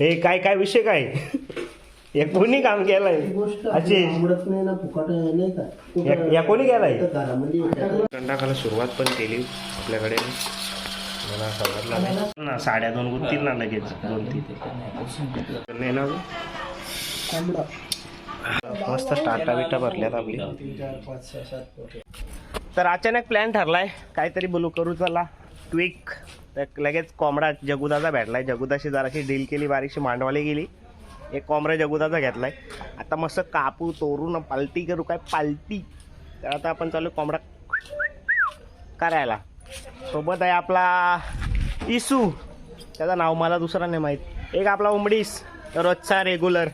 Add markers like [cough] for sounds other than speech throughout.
हे काय काय विषय काय? हे कोणी काम केलंय. गोष्ट अशी. आवडत नाही ना फुकट नाही का? या- या कोणी केलाय? घरामध्ये कंटाकाला सुरुवात पण केली आपल्याकडे. मला समजलं नाही. ना साड्या दोन गुंतील ना लगेच दोन तीन. नाही ना मस्त स्टार्टा बिटा भरल्यात आपली. तर अचानक प्लॅन ठरलाय. काहीतरी बोलू करू चला. ट्विक तर लगेच कोंबडा जगुदाचा भेटलाय. जगुदाशी जराशी डील केली बारीकशी मांडवाली गेली. एक कॉमरा जगुदाचा घेतलाय. आता मस्त कापू तोरून पालटी करू काय पालटी? तर आता आपण चालू कोंबडा करायला. सोबत आहे आपला इसू. त्याचं नाव मला दुसरा नाही माहीत. एक आपला उमडीस रोजचा रेग्युलर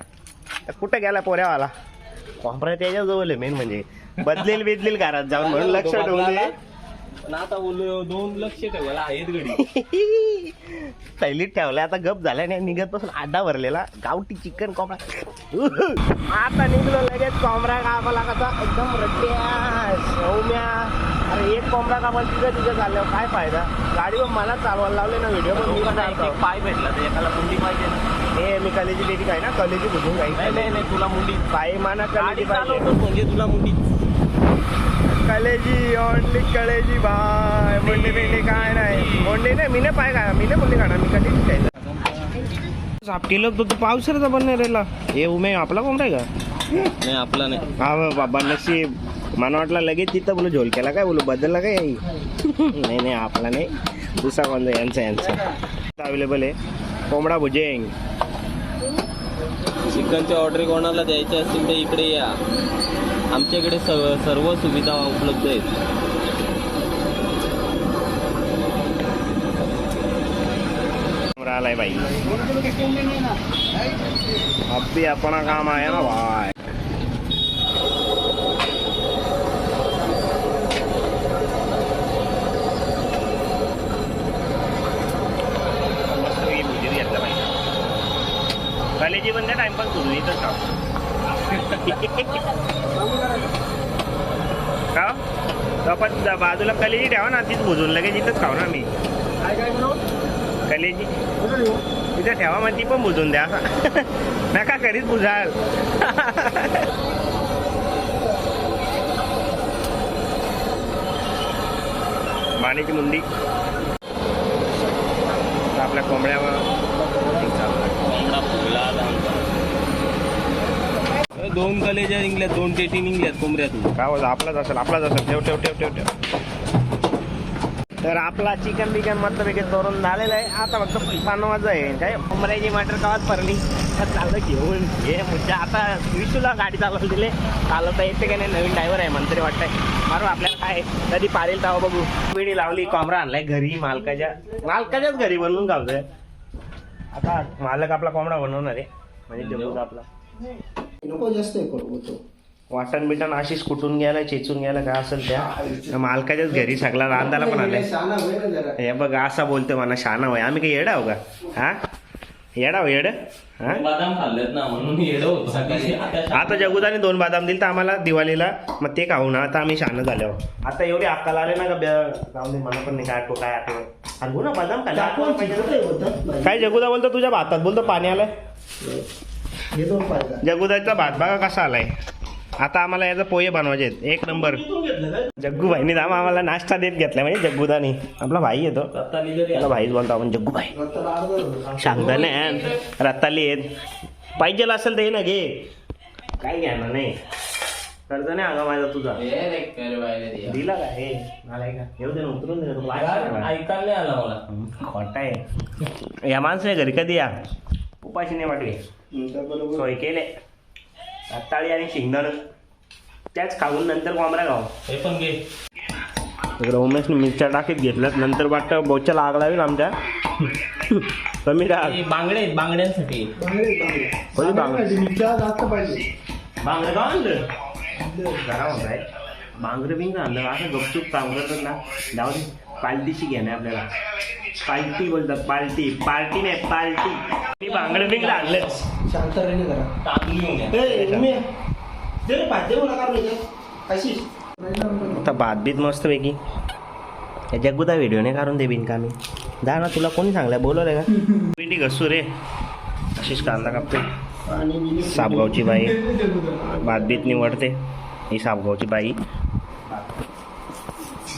कुठं गेला पोऱ्यावाला? कोंबडा त्याच्याजवळ आहे मेन म्हणजे. बदलेल बिदलेल घरात जाऊन म्हणून लक्ष ठेवून पण आता बोललो दोन लक्ष ठेवायला आहेत गडी पहिलीत [laughs] ठेवलाय आता गप झाल्या नाही निघत पासून आड्डा भरलेला गावठी चिकन कोंबडा. [laughs] आता निघलो लगेच कोंबडा कापाला कसा एकदम रट्ट्या सौम्या. अरे एक कोंबडा कापाल तिथं तिथं चालल्यावर काय फायदा? गाडीवर मला चालवायला लावले ना व्हिडिओ पण मी पाय भेटला तर एकाला मुंडी पाहिजे. ना. हे मी कलेजी बेटी काय ना कलेजी बुजून काही नाही नाही तुला मुंडी पायी माना गाडी कलेजी पाहिजे. म्हणजे तुला मुंडी कलेजी ऑनली कलेजी बाय. मुंडी बिंडी काय नाही. मुंडी नाही मी नाही पाय का मी नाही मुंडी खाणार मी कधीच खायचं सापटीला तो पावसाचा राहिला. हे उमे आपला कोण आहे का? नाही आपला नाही. हा बाबा नशीब मला वाटलं लगेच तिथं बोलू झोल केला काय बोलू बदलला काय नाही नाही आपला नाही. दुसरा कोणता यांचा यांचा. अवेलेबल आहे. कोंबडा भुजेंग. चिकनच्या ऑर्डर कोणाला द्यायच्या असतील तर इकडे या. आमच्याकडे सर्व सर्व सुविधा उपलब्ध आहेत. कोंबडा आलाय बाई. अभी अपना काम आहे ना भाई कॉलेजी बंद टाइमपास करू इथंच काम का तो आपण बाजूला कलेजी ठेवा ना तीच भुजून लगेच इथंच खाऊ ना मी. कलेजी. तिथे ठेवा मग ती पण बुजून द्या. नका करीत बुजाल. मानेची मुंडी. आपल्या कोंबड्या कोंबडा फुगला आला आमचा. ए, दोन कलेजा निघल्यात दोन टेटी निघल्यात कोंबड्यातून काय होतं आपलाच असेल आपलाच असेल. ठेव ठेव ठेव ठेव ठेव. तर आपला चिकन बिकन मस्तपैकी तोरून झालेला आहे. आता फक्त पानवाचं आहे. काय कोंबड्याची मटर कावात भरली? तर चाललं घेऊन. हे मुद्दा आता विशूला गाडी चालवून दिले. चालवता येते का नाही? नवीन ड्रायव्हर आहे म्हणतरी वाटतंय. मारू आपल्याला काय? कधी पारेल तेव्हा बघू. पिढी लावली कोंबडा आणलाय घरी मालकाच्या. मालकाच्याच घरी बनवून गावतोय आता मालक आपला कोंबडा बनवणार आहे. म्हणजे आपला. नको जास्त हे करू तो वाटण बिटण अशीच कुटून घ्यायला चेचून घ्यायला काय असेल त्या? मालकाच्याच घरी सगळा रांदाला पण आलाय. हे बघ असा बोलतोय मला शाना होय. आम्ही काही येडा हो का? हा? येडा हो येड? हा? बदाम खाल्लेत ना म्हणून येडं होतं. सकाळी आता जगुदाने दोन बदाम दिले तर आम्हाला दिवाळीला. मग ते खाऊ ना आता आम्ही शान झालो आता एवढे अक्कल आले ना का ब्या- जाऊ दे मला पण नाही काय आठवं काय आठवण सांगू ना बदाम खाल्ले. होतं. काय जगुदा बोलतो तुझ्या भातात बोलतो पाणी आलंय? हे. जगुदाचा भात बघा कसा आलाय? आता आम्हाला याचा पोहे बनवायचे आहेत. एक नंबर. जग्गू भाईनी दाम आम्हाला नाश्ता देत घेतलाय. म्हणजे जग्गुदानी. आपला भाई येतो. त्याला भाईच बोलतो आपण जग्गू भाई अर्धा शांगदाने रत्ताली येत पाहिजे असेल ते ना घे. काय घ्या ना नाही. कर्ज नाही आगा माझा तुझा. दिला का? हे का येऊ दे ना उतरून दे. ऐकायला नाही आला मला. खोटा आहे. या माणसाने घरी कधी या? उपाशी नाही वाटले. सोय केले. रत्ताळी आणि शेंगदाणं त्याच खाऊन नंतर कोंबड्या खाऊ. हे पण घे. इकडं उमेशने मिरच्या टाकीत घेतल्यात. नंतर वाटतं बोच्या लाग लागेल आमच्या. कमी टाक हे बांगडे आहेत, बांगड्यांसाठी. बांगडे बांगडे. कोणी का आणलं? जरा होत आहे बांगडं बिंग आणलं. असं गपचूप काम करतात ना. जाऊ दे. पालटीशी घेणे आपल्याला. पालटी बोलतात पालटी. पार्टी नाही पालटी. मी बांगडं बिंग आणलंच शांत राहिली जरा. भात आता भात बीत मस्त पैकी या जग्गुदा व्हिडिओ नाही काढून दे बिनकामी. जा ना तुला कोणी सांगलाय? बोलवलंय का? पिंडी घसू रे. आशिष कांदा कापते सापगावची बाई. भातबीत निवडते. ही सापगावची बाई.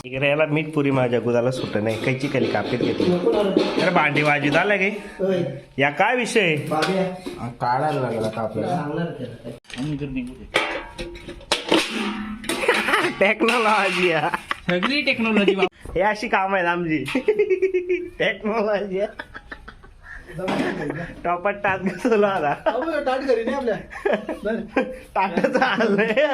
इकडे याला मीठ पुरी माझ्या गुदाला सुट नाही. कैची खाली कापीत घेतली. अरे भांडी वाजी झालं काही या काय विषय? काढायला लागला का आपल्याला. टेक्नॉलॉजी सगळी टेक्नॉलॉजी हे अशी काम आहेत आमची. टेक्नॉलॉजी टॉपात टाच घातला आता टाट करी नाही आपल्या. [laughs] ताटाचं आलंय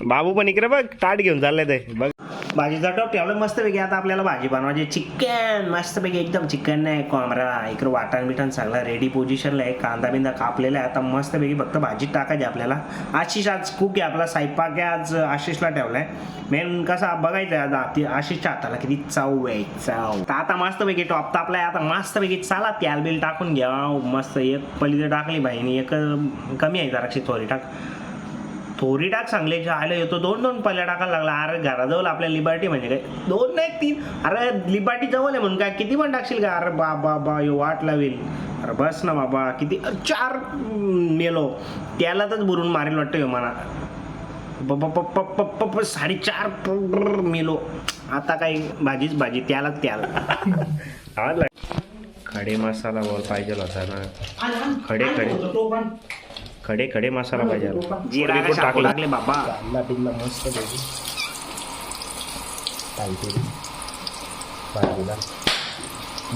बाबू पण इकडे बघ ताट घेऊन चाललंय ते. बघ. भाजीचा टॉप ठेवलं मस्त पैकी आता आपल्याला भाजी बनवायची. चिकन मस्त पैकी एकदम चिकन नाही कोंबरा इकडे वाटण बिटण सगळं रेडी पोझिशनला आहे. कांदा बिंदा कापलेला आहे. आता मस्त पैकी फक्त भाजी टाकायची आपल्याला. आशिष आज कुक आहे आपला स्वयंपाक आहे आज आशिषला ठेवलाय. मेन कसा बघायचं आहे आता आशिषच्या हाताला किती चव आहे चाव. तर आता मस्त पैकी टॉप तापलाय आता मस्त पैकी चला त्याल बिल टाकून घ्या. मस्त एक पलीकडे टाकली बाईने एक कमी आहे जराशी थोडी टाक. थोडी टाक सांगले आलं येतो. दोन दोन पल्ल्या टाकायला लागला. अरे घराजवळ आपल्या लिबर्टी म्हणजे काय? दोन नाही तीन. अरे लिबर्टी जवळ आहे म्हणून काय? किती पण टाकशील का अरे बा बा बा यो वाट लावेल. अरे बस ना बाबा. किती? चार मेलो. त्याला तर बुरून मारेल वाटतं मला प- साडेचार मेलो. आता काही भाजीच भाजी. त्यालाच त्याला. [laughs] आवडला खडे मसाला बोल पाहिजे होता ना. खडे खडे. खडे खडे मसाला पाहिजे जिरा थोडी पण टाकू टाकला. लागले बाबा. कांदा मस्त पैकी काहीतरी भाजीला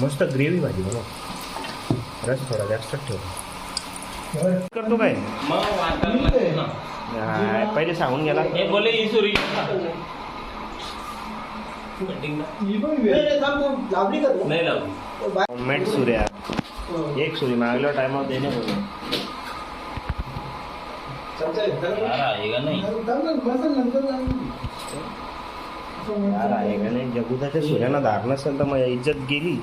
मस्त ग्रेव्ही भाजी बनव रस थोडा जास्त ठेव. करतो काय. हा, पहिले सांगून गेला. होममेड सूर्या एक सुरी मागल्या टायमावर देणे यार यार नाही जगुदाच्या सूर्यानं धार नसेल तर माझ्या इज्जत गेली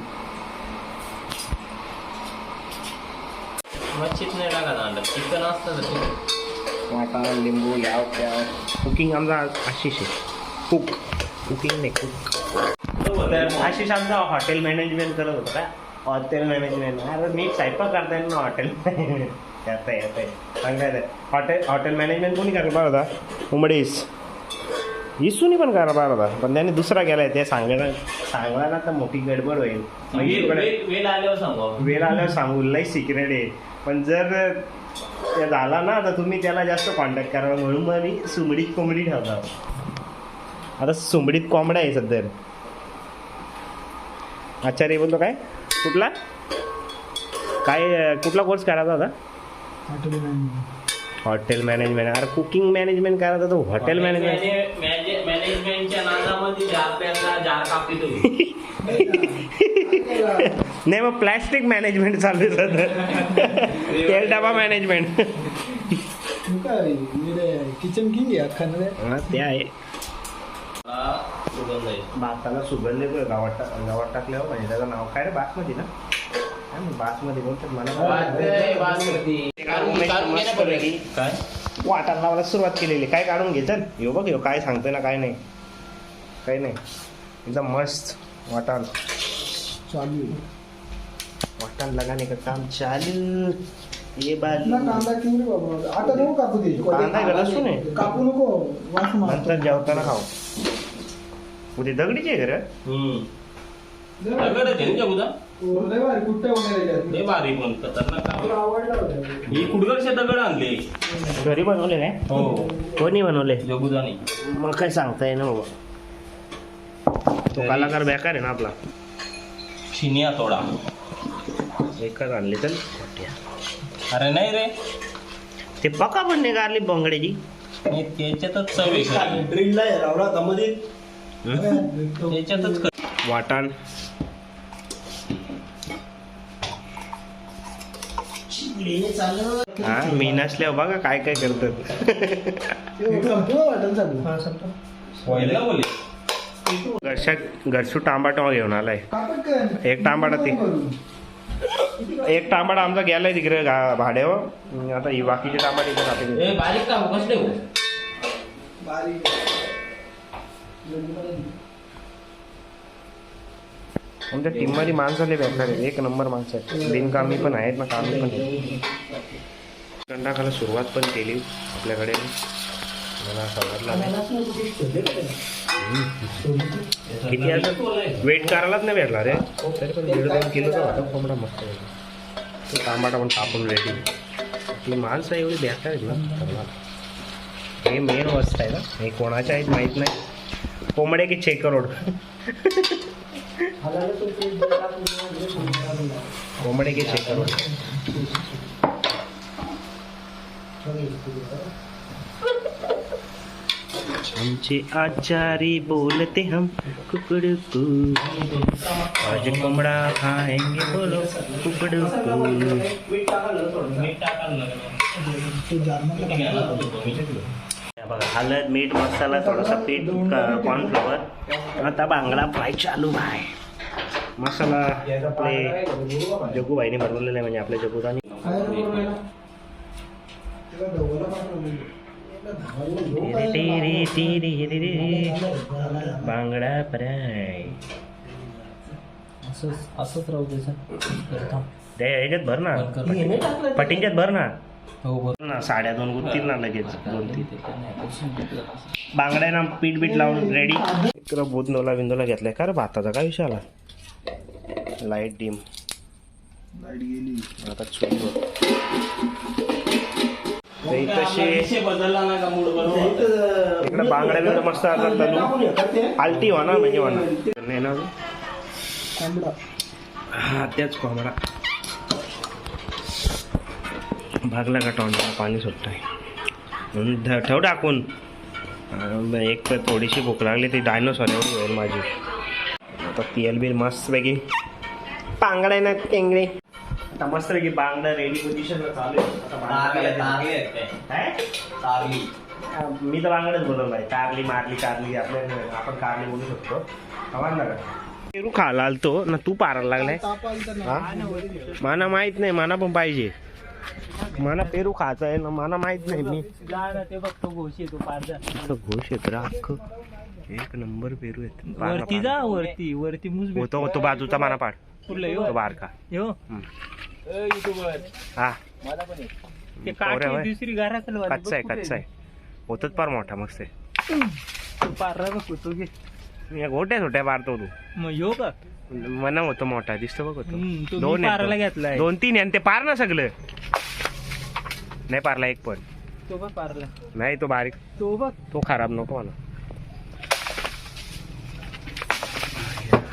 मच्छीच नाही लागत चिकन असतं वाटा लिंबू याव त्याव कुकिंग आमचा आशिष आहे कुक कुकिंग नाही कुक आशिष आमचा हॉटेल मॅनेजमेंट करत होता हॉटेल मॅनेजमेंट. अरे मी स्वयंपाक करता येईल ना हॉटेल मॅनेजमेंट. सांगायचं हॉटेल हॉटेल मॅनेजमेंट कोणी करायला पाहिजे होता उमडीस इसुनी पण करायला पाहिजे होता पण त्याने दुसरा गेलाय ते सांगायला सांगायला तर मोठी गडबड होईल. मग इकडे वेल आल्यावर सांगू. वेळ आल्यावर सांगू लई सिक्रेट आहे. पण जर ते झाला ना तर तुम्ही त्याला जास्त कॉन्टॅक्ट करा. म्हणून मग मी सुमडीत कोंबडी ठेवतो आता सुमडीत कोंबडा आहे सध्या. आचार्य बोलतो काय? कुठला? काय कुठला कोर्स करायचा होता? Hotel management. अरे कुकिंग मॅनेजमेंट करायचा तो? Hotel management. मॅने- मॅने- मॅनेजमेंटच्या नादामध्ये जार [laughs] नाही मग प्लॅस्टिक मॅनेजमेंट चालू सध्या. [laughs] तेल डबा मॅनेजमेंट. किचन किंग आहे. हा ते आहे. सुगंध आहे. भाताला सुगंध येतोय गावात गावात टाकल्यावर म्हणजे त्याचं नाव काय रे? बासमती ना? काय बासमती बोलतात मला काय वाटायला लावायला सुरुवात केलेली काय काढून घे चल ह्यो बघ ह्यो काय सांगतोय ना काय नाही काही नाही एकदम मस्त वाटाण चालू. वाटाण लगाने का काम चालू ये कांदा किंग रे बाबा आता नको कापू दे कांदा आहे का? लसूण आहे? कापू नको वास मारतो. नंतर जेवताना खाऊ उद्या दगडीची घर. दगड आहे ना उदा हो, लय भारी पण खतरनाक. मला होता. ही कुडगडचे दगड आणले? घरी बनवले काय हो. कोणी बनवले? जगुदानी. मग काय सांगता येईना बाबा? तो कलाकार बेकार आहे ना आपला. चिनिया तोडा. एकच आणले तर? अरे नाही रे. ते पका पण निघाली बंगड्याची? नाही, त्याच्यातच चव आहे. खरी. ड्रिलला आहे. त्याच्यातच खरी. वाटाण. हा मी नसल्यावर बघा काय काय करतात. ते संपलं वाटेल चालू. व्हायला बोले घरच्या घरचू टांबाटा घेऊन आलाय? एक टांबाडा ते. एक टांबाडा आमचा गेलाय तिकडे गा- भाड्यावर. आता ही बाकीचे टांबाडे इथे बारीक काम कसले हो? बारीक. आमच्या टीममध्ये माणसं लय भेटणार आहेत. एक नंबर माणसं आहेत. बिनकामी पण आहेत ना कामी पण आहेत. कंडाखाला सुरुवात पण केली आपल्याकडे. मला समजला किती असं? वेट करायलाच नाही भेटला रे. तरी पण दीड दोन किलोचा होता कोंबडा मस्त तो तांबाटा पण कापून रेडी आपली माणसं एवढी भेटणार आहेत ना हे मेन वस्त आहे ना. हे कोणाच्या आहेत माहीत नाही. कोंबडे की चेकर ओढ [laughs] कोंबडे की चेक करोड आमचे आचारी बोलते हम कुकडकू. आज कोंबडा खाएंगे बोलो कुकडकू. को बघा हळद मीठ मसाला थोडासा पीठ कॉर्नफ्लॉवर आता बांगडा फ्राय चालू आहे. मसाला आपले जगूबाईने बनवलेला आहे? म्हणजे आपल्या जगूदानी. बांगडा फ्राय. असंच राहू दे ह्याच्यात भर ना. पटिंग्यात भर ना. हो ना साड्या दोन गुत्तील ना लगेच दोन तीन. बांगड्या ना पीठ बीठ लावून रेडी इकडं बोध नोला बिंदोला घेतलाय. का रे भाताचा काय विषय आला? Light dim. आता बदलला ना का? मूड बरोबर इकडे बांगड्या बिंगड्या मस्त आता तलू आलटी ना म्हणजे म्हणा नाही ना हा त्याच कोंबडा. भागला का तोंडाला पाणी सुटत आहे ठेव टाकून. एक तर थोडीशी भूक लागली ती डायनोसॉर एवढी होईल माझी. आता तेल बिल मस्तपैकी. बांगडा ना टेंगडे आता मस्तपैकी बांगडा रेडी पोझिशनला चालू आहे. आता बांगडा- काय? अं, मी तर बांगडच बोलवलं आहे कारली मारली कारली आपल्या आपण कारली बोलू शकतो. आवाज पेरू खायला आलतो ना तू पारायला लागलाय? हा? मला माहीत नाही मला पण पाहिजे. मला पेरू खायचा आहे ना मला माहीत नाही मी. ते बघतो घोशी तू पार जा असं घोष येत रे अख्खं. एक नंबर पेरू येत वरती जा वरती वरती मुस होतो होतो बाजूचा माना पाड. कुठलं तो यो. बारका यो हा. पण ते काठी. दुसरी घरात कच्चा आहे कच्चा आहे. होतच पार मोठा मस्त बघ तू घे मी गोट्या छोट्या मारतो तू. मग यो का मना होतो मोठा दिसतो बघ होतो. तो दोन आहेत पाराला तो. घेतलाय. दोन तीन आहे आणि ते पार ना सगळं. नाही पारला एक पण. तो बघ पार्ला. नाही तो बारीक. तो बघ. तो खराब नको मला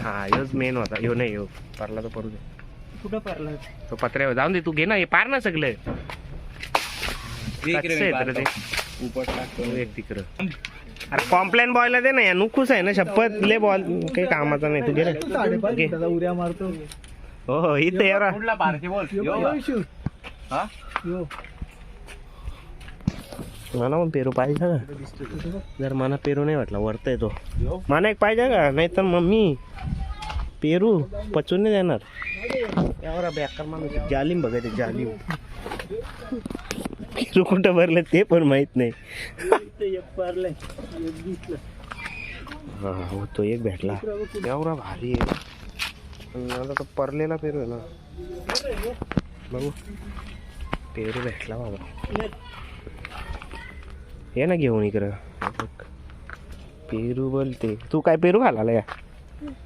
हा योच मेन होता. यो नाही यो. पारला तो पडू दे. कुठं पार्ला? तो पत्र्यावर जाऊन दे तू घे ना हे पार ना सगळं. कच्चं आहे तर ते? एक तिकडं. अरे कॉम्प्लेन बॉयला दे ना या नुकूस आहे ना शपथ ले बॉल काही कामाचा नाही. तू घे ना. घे. उड्या मारतो. हो हो इथं ये रा. कुठला पारशी बोल? हा? मला पण पेरू पाहिजे का जर मला पेरू नाही वाटला वरतय तो. मला एक पाहिजे का? नाही तर मम्मी पेरू पचून नाही देणार. यावर बेकार माणूस जालिम बघायचे जालिम. पेरू कुठं भरलं ते पण माहीत नाही. एक हा हो तो एक भेटला. एवढा भारी आहे. मला तो परलेला पेरू आहे ना. बघू. पेरू भेटला बाबा. ये ना घेऊन इकडं. पेरू बोलते. तू काय पेरू खाला या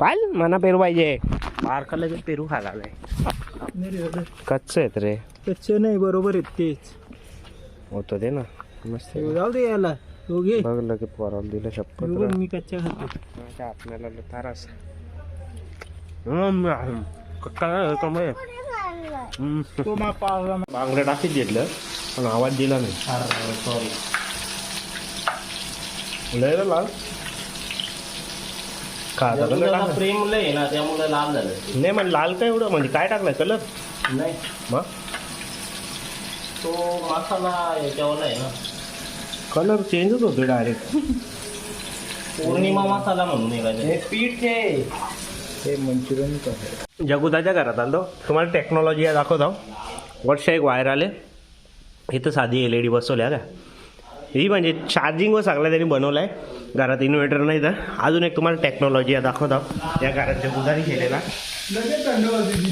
पाहिल मना पेरू पाहिजे. बारका लगेच पेरू खाला कच्च आहेत रे. कच्चे नाही बरोबर आहेत तेच. होतो दे ना. मस्त आहे. जाऊ दे याला. तो घे. बघ लगेच पोराला दिलं शपथ. मी कच्च्या खातो. माझ्या आपल्याला तारास तो मा पावला बांगड्या टाकीत घेतलं पण आवाज दिला नाही. सॉरी लय रे लाल. टाकला. प्रेम लय ना त्यामुळे लाल झालं. नाही म्हणजे लाल काय एवढं? म्हणजे काय टाकलाय? कलर? नाही. मग? तो मसाला याच्यावर आहे ना. कलर चेंजच होतो डायरेक्ट पौर्णिमा मसाला म्हणून आहे काहीतरी. पीठ हे मंचुरियन जगुदाच्या घरात आलो तुम्हाला टेक्नॉलॉजी दाखवतो. वर्ष एक वायर आले इथं साधी एल ई डी बसवल्या का? ही म्हणजे चार्जिंग व त्यांनी बनवलाय. आहे घरात इन्व्हर्टर नाही तर. अजून एक तुम्हाला टेक्नॉलॉजी दाखवतो. या घरात उधारी केलेला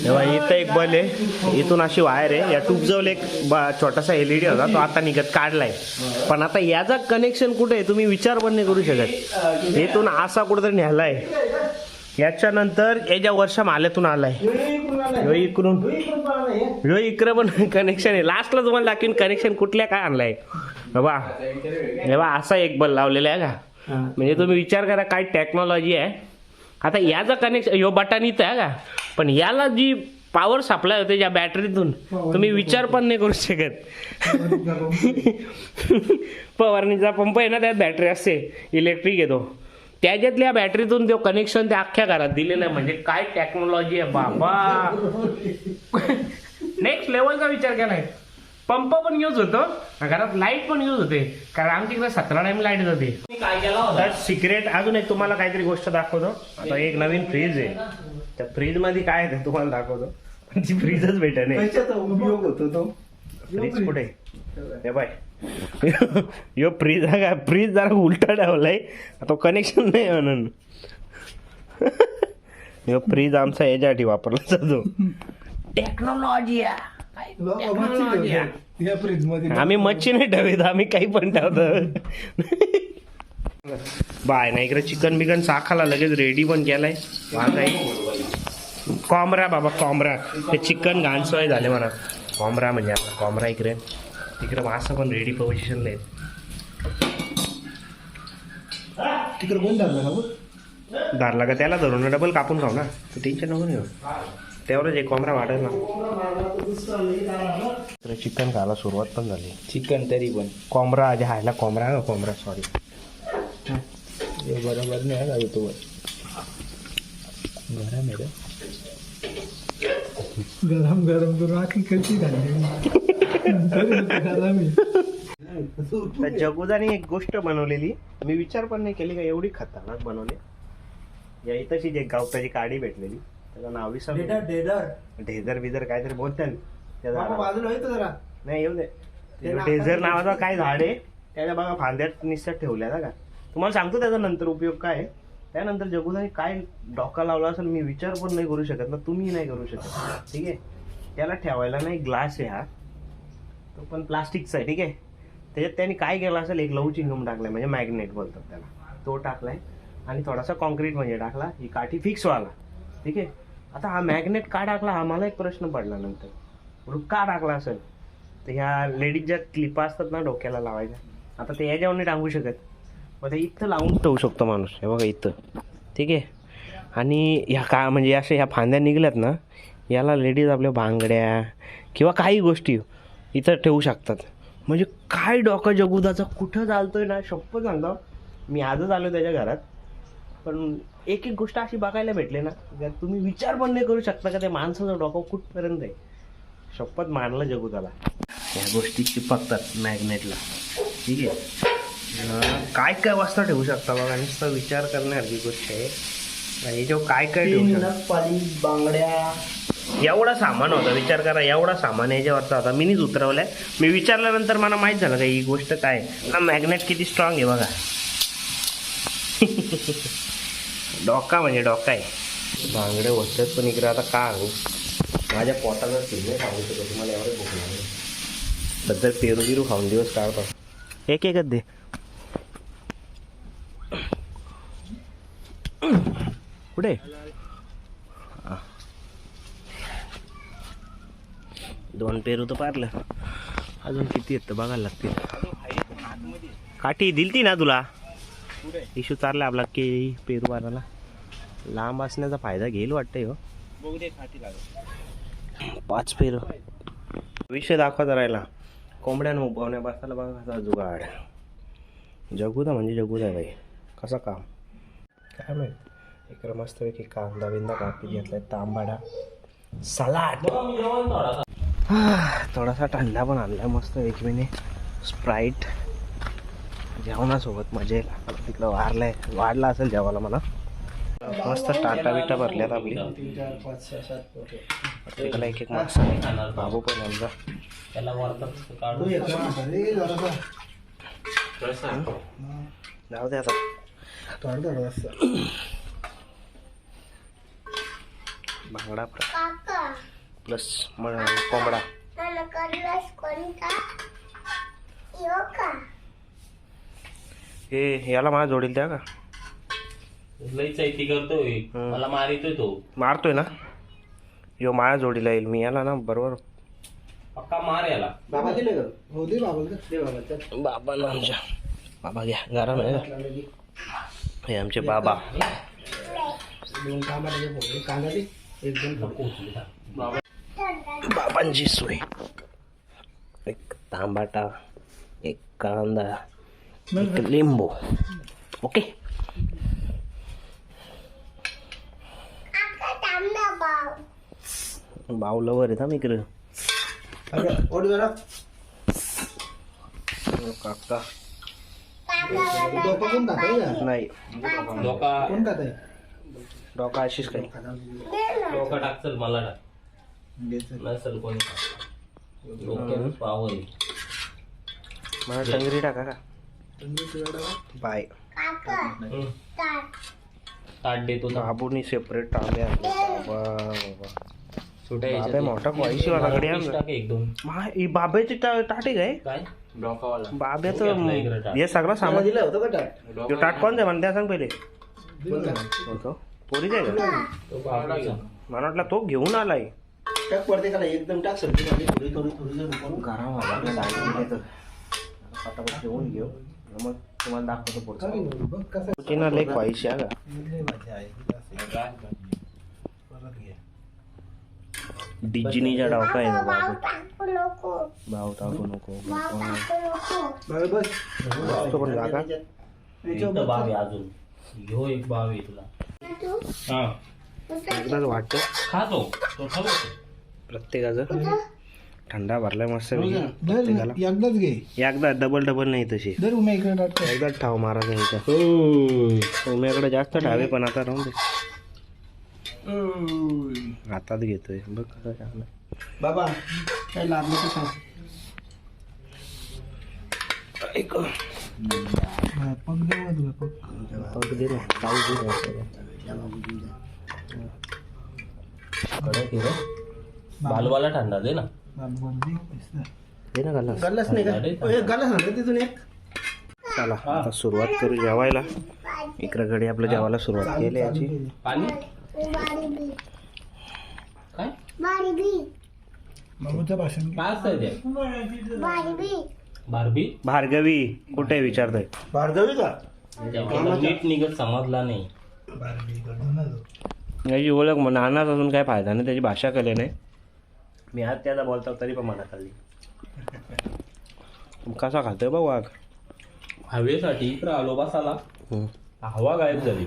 तेव्हा इथं एक बल आहे. इथून अशी वायर आहे. या ट्यूबजवळ एक बा छोटासा एल ई डी होता. तो आता निघत काढलाय. पण आता याचा कनेक्शन कुठे आहे? तुम्ही विचार पण नाही करू शकत. इथून असा कुठेतरी आहे याच्यानंतर याच्या वर्षा माल्यातून आलाय. ह्यो इकडून. ह्यो इकडे पण [laughs] कनेक्शन आहे. लास्टला तुम्हाला दाखवीन कनेक्शन कुठल्या काय आणलाय. बाबा हे बा असा एक बल लावलेला आहे का? म्हणजे तुम्ही विचार करा काय टेक्नॉलॉजी आहे. आता याचं कनेक्शन ह्यो बटन इथं आहे का? पण याला जी पॉवर सप्लाय होते ज्या बॅटरीतून तुम्ही विचार पण नाही करू शकत. फवारणीचा पंप आहे ना त्यात बॅटरी असते इलेक्ट्रिक येतो. त्याच्यातल्या बॅटरीतून तो कनेक्शन त्या अख्ख्या घरात दिलेलं आहे. म्हणजे काय टेक्नॉलॉजी आहे बाबा. [laughs] नेक्स्ट लेवलचा विचार केलाय. पंप पण यूज होतो. घरात लाइट पण यूज होते. कारण आमच्याकडे सतरा टाइम लाइट जाते. काय केला सिक्रेट अजून एक तुम्हाला काहीतरी गोष्ट दाखवतो. आता एक नवीन फ्रीज आहे. त्या फ्रीजमध्ये काय आहे ते तुम्हाला दाखवतो. पण ती फ्रीजच भेटत नाही. उपयोग होतो तो. फ्रीज कुठे? हे बाय यो फ्रीज का फ्रीज जरा उलटा ठेवलाय. तो कनेक्शन नाही म्हणून. यो फ्रीज आमचा याच्यासाठी वापरला जातो. टेक्नॉलॉजी या. फ्रीजमध्ये आम्ही मच्छी नाही ठेवत आम्ही काही पण ठेवतो. बाय ना इकडे चिकन बिकन साखाला लगेच रेडी पण केलाय. कॉमरा बाबा कॉमरा ते चिकन घाणसोय झाले म्हणा. कॉमरा म्हणजे आपला कॉमरा इकडे. तिकडे मासं पण रेडी पोझिशनला आहेत. तिकडे बघ. धारला का त्याला धरून? डबल कापून खाऊ ना. तू टेन्शन नको घेऊ. तेवढंच एक कॉमरा वाढेल ना. इकडे चिकन खायला सुरुवात पण झाली. चिकन तरी पण. कॉमरा आधी हायला कॉमरा का कॉमरा सॉरी बरोबर नाही का युट्यूबर गरम आहे गरम गरम करून आखी कशी घालली तरी ते. तर जगुदाने एक गोष्ट बनवलेली. मी विचार पण नाही केली का एवढी खतरनाक बनवली. या इथंची एक गावताची काडी भेटलेली. त्याचं नाव डेडर विसरलो. डेडर ढेझर बिझर काहीतरी बोलतात त्या बाबा झाडाला. बाजूला जरा? नाही येऊ दे. ते नाव ढेझर काय नावाचा काय झाड आहे? त्याच्या बघा फांद्यात निसट ठेवल्या ना का तुम्हाला सांगतो त्याचा नंतर उपयोग काय आहे. त्यानंतर जगुदाने काय डॉका लावला असेल मी विचार पण नाही करू शकत ना. तुम्ही नाही करू शकत. ठीक आहे? त्याला ठेवायला नाही ग्लास आहे हा. तो पण प्लास्टिकचा आहे ठीक आहे? त्याच्यात त्यांनी काय केलं असेल एक लव चिंगम टाकलाय म्हणजे मॅग्नेट बोलतात त्याला. तो टाकलाय आणि थोडासा कॉन्क्रीट म्हणजे टाकला. ही काठी फिक्स व्हायला. ठीक आहे? आता हा मॅग्नेट का टाकला? हा मला एक प्रश्न पडला नंतर. म्हणून का टाकला असेल? तर ह्या लेडीज ज्या क्लिपा असतात ना डोक्याला लावायच्या आता ते याच्यावर नाही टांगू शकत. मग ते इथं लावून ठेवू शकतो माणूस. हे बघा इथं. ठीक आहे? आणि ह्या का म्हणजे अशा ह्या फांद्या निघल्यात ना याला लेडीज आपल्या भांगड्या किंवा काही गोष्टी इथं ठेवू शकतात. म्हणजे काय डोकं जगुदाचा? कुठं चालतोय ना? शप्प सांगतो. मी आजच आलो त्याच्या घरात. पण एक एक गोष्ट अशी बघायला भेटले ना का तुम्ही विचार पण नाही करू शकता का त्या माणसाचं डोकं कुठपर्यंत आहे? शपथ मानलं जगुदाला. या गोष्टी चिपकतात मॅग्नेटला. ठीक आहे? काय काय वाजता ठेवू शकता बघा नुसता विचार करण्यासारखी गोष्ट आहे. याच्यावर काय काय ठेवू बांगड्या. एवढा सामान होता विचार करा एवढा सामान याच्यावरचा होता मीनीच उतरवलाय. मी विचारल्यानंतर मला माहीत झालं का ही गोष्ट काय. ना मॅग्नेट किती स्ट्रॉंग आहे बघा. [laughs] डॉका म्हणजे डॉका आहे. बांगडे होतात पण इकडे आता का आणू माझ्या पोटाचा फिरणे सांगू शकतो तुम्हाला एवढे भूक लागली. सध्या पेरू बिरू खाऊन दिवस काढतो एक एकच दे. कुठे. दोन पेरू तर पारलं. अजून किती तर बघायला लागतील. काठी दिलती ना तुला? इशू चालला आपला केळी पेरू लांब असण्याचा फायदा घेईल वाटतंय हो. पाच पेरू. विषय दाखवत राहिला कोंबड्यानं उभवण्या बसायला बघा कसा जुगाड. जगुदा म्हणजे जगुदा आहे बाई. कसं काम? काय माहीत? इकडं मस्तपैकी कांदा बिंदा कापी घेतलाय तांबाडा सलाड. थोडासा थंडा पण आणलाय मस्त एक एकमीने स्प्राईट जेवणासोबत मजा येईल. तिकडं वारलाय. वाढला असेल जेवायला मला मस्त टाटा बिटा भरल्यात आपली. प्रत्येकाला एक एक माणसं. बाबू पण त्याला आहे, जरासा. जाऊ दे आता. बांगडा काका. प्लस कोंबडा मला करलास कोणता यो का हे याला मला जोडील द्या का? लई चैती करतोय. मला मारितोय तो. मारतोय ना? यो माया जोडीला येईल मी याला ना बरोबर. पक्का मार याला. बाबा दिले का हो दे बाबा दे. बाबा बाबा ना आमच्या. बाबा घ्या गरम आहे? हे आमचे बाबा. दोन कामाला कांदा दे एक दोन बाबांची सोय. एक तांबाटा एक कांदा. एक लिंबू ओके बावलं येत मी इकडं काका नाही डोका डोका अशीच काही डोका टाकचल मला टाक नसल कोणी डोक्यात. मला टंगरी टाका का बाय. ताट देतो ना बाबूनी सेपरेट टांब्या बाबा बाबा. छोट्या बाबे मोठा पैसे वालाकडे ह्याच्यात आहे. टाक एक दोन मा- ही बाब्याची टा- ताटे काय? काय? डोकावाला बाब्याचं आपल्या इकडं टाट. हे सगळं सामान दिलं होतं का टाट? तो टाट कोण आहे म्हणते सांग पहिले. पोरीच आहे का तो बाबूचा. मला वाटलं तो घेऊन आलाय. टाक पडते का नाही? एकदम टाक सरकी थोडी थोडी थोडी थोडी जर करून. गरम आपल्या दाढी तर फटाफट घेऊन घेऊ. मग तुम्हाला दाखवतो पुढचं. बघ कसं चिना लेख व्हायची आहे का? डिजिनीच्या डावका आहे बाबू टाकू नको. भाव टाकू. पण जागा आहे अजून. घेऊ एक बाव आहे तुला. हा. एकदाच वाटतं. खातो तो. खातो प्रत्येकाचं. थंडा भरलाय मस्त एकदाच घे. एकदा डबल डबल नाही तशी. धर उम्या इकडे. एकदाच ठाव मारायचा इथं उम्याकडे जास्त ठावे पण आता राहून दे. हातात घेतोय. बघ कसं. बाबा काय लागलं तर सांग. ऐक. हा, पग देऊ का तुला पग पग दे ना. काही दे ना. आपल्याला. कडक आहे रे. बालवाला थंडा दे ना. ना गल्लास नाही का गल्लास तिथून एक चला आता सुरुवात करू जेवायला इकडे आपल्या जेवायला सुरुवात केली याची पाणी काय बाबूचं भाषण काय ते बारबी भार्गवी कुठे विचारतोय भार्गवी का नीट निघत समजला नाही. याची ओळख मग नानाच अजून काय फायदा नाही त्याची भाषा कले नाही मी आज त्याला बोलतो तरी पण मना खाल्ली [laughs] कसा खातोय बा वाघ? हवेसाठी इकडं आलो बसाला हम्म. हवा गायब झाली.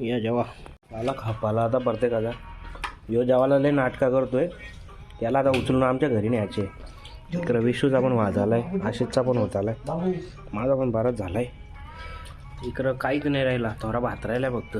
[clears throat] या जेवा. आला खापाला आता प्रत्येकाचा. यो जेवायला लय नाटका करतोय. त्याला आता उचलून आमच्या घरी न्यायचे. इकडं विशूचा पण वाद झालाय आशिषचा पण होत आलाय. माझा पण बराच झालाय. इकडं काहीच नाही राहिला थोडा भात राहिलाय फक्त.